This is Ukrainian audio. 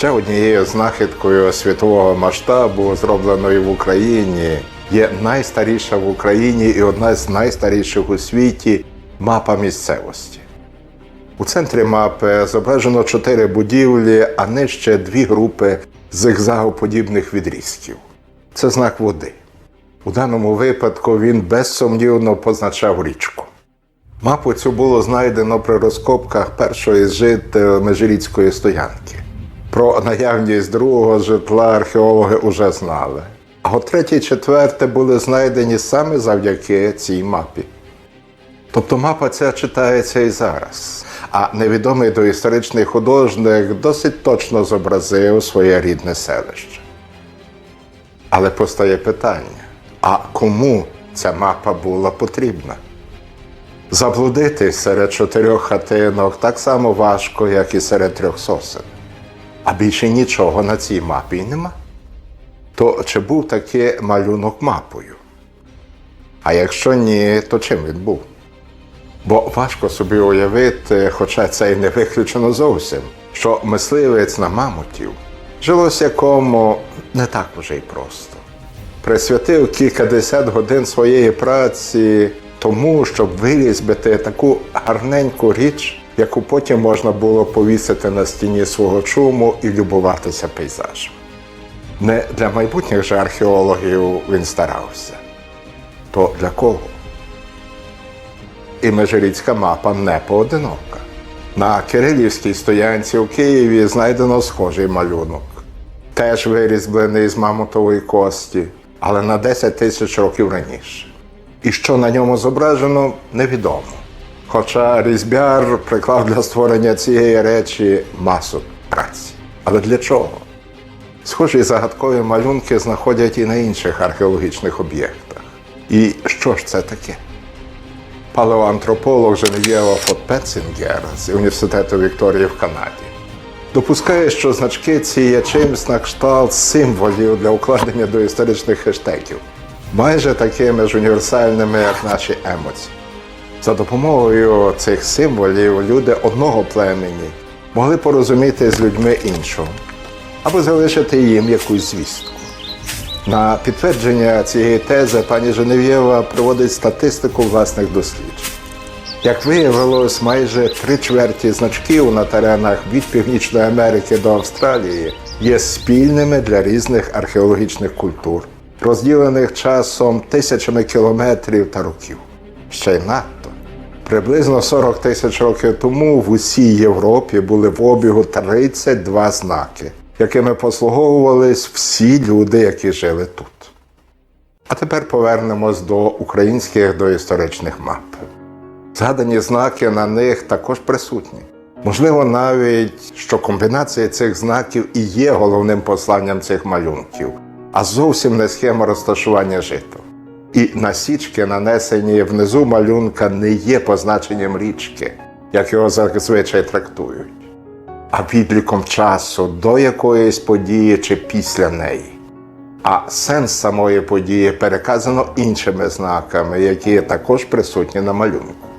Ще однією знахідкою світового масштабу, зробленою в Україні, є найстаріша в Україні і одна з найстаріших у світі мапа місцевості. У центрі мапи зображено чотири будівлі, а нижче дві групи зигзагоподібних відрізків. Це знак води. У даному випадку він безсумнівно позначав річку. Мапу цю було знайдено при розкопках першої з жителів Межиріцької стоянки. Про наявність другого житла археологи вже знали. А от третє і четверте були знайдені саме завдяки цій мапі. Тобто мапа ця читається і зараз. А невідомий доісторичний художник досить точно зобразив своє рідне селище. Але постає питання: а кому ця мапа була потрібна? Заблудитись серед чотирьох хатинок так само важко, як і серед трьох сосен. А більше нічого на цій мапі нема. То чи був таки малюнок мапою? А якщо ні, то чим він був? Бо важко собі уявити, хоча це й не виключено зовсім, що мисливець на мамутів жилось якому не так уже й просто. Присвятив кількадесят годин своєї праці тому, щоб вирізбити таку гарненьку річ, яку потім можна було повісити на стіні свого чуму і любуватися пейзажем. Не для майбутніх же археологів він старався. То для кого? І межиріцька мапа не поодинока. На Кирилівській стоянці у Києві знайдено схожий малюнок, теж вирізблений з мамонтової кості, але на 10 тисяч років раніше. І що на ньому зображено, невідомо. Хоча різьбяр приклав для створення цієї речі масу праці. Але для чого? Схожі загадкові малюнки знаходять і на інших археологічних об'єктах. І що ж це таке? Палеоантрополог Женев'єва Фотпетцингер з університету Вікторії в Канаді допускає, що значки ці є чимсь на кшталт символів для укладення до історичних хештегів, майже такими ж універсальними, як наші емоції. За допомогою цих символів люди одного племені могли порозуміти з людьми іншого або залишити їм якусь звістку. На підтвердження цієї тези пані Женев'єва проводить статистику власних досліджень. Як виявилось, майже три чверті значків на теренах від Північної Америки до Австралії є спільними для різних археологічних культур, розділених часом тисячами кілометрів та років. Ще й надто. Приблизно 40 тисяч років тому в усій Європі були в обігу 32 знаки, якими послуговувались всі люди, які жили тут. А тепер повернемось до українських доісторичних мап. Згадані знаки на них також присутні. Можливо, навіть що комбінація цих знаків і є головним посланням цих малюнків, а зовсім не схема розташування житла. І насічки, нанесені внизу малюнка, не є позначенням річки, як його зазвичай трактують, а відліком часу до якоїсь події чи після неї. А сенс самої події переказано іншими знаками, які також присутні на малюнку.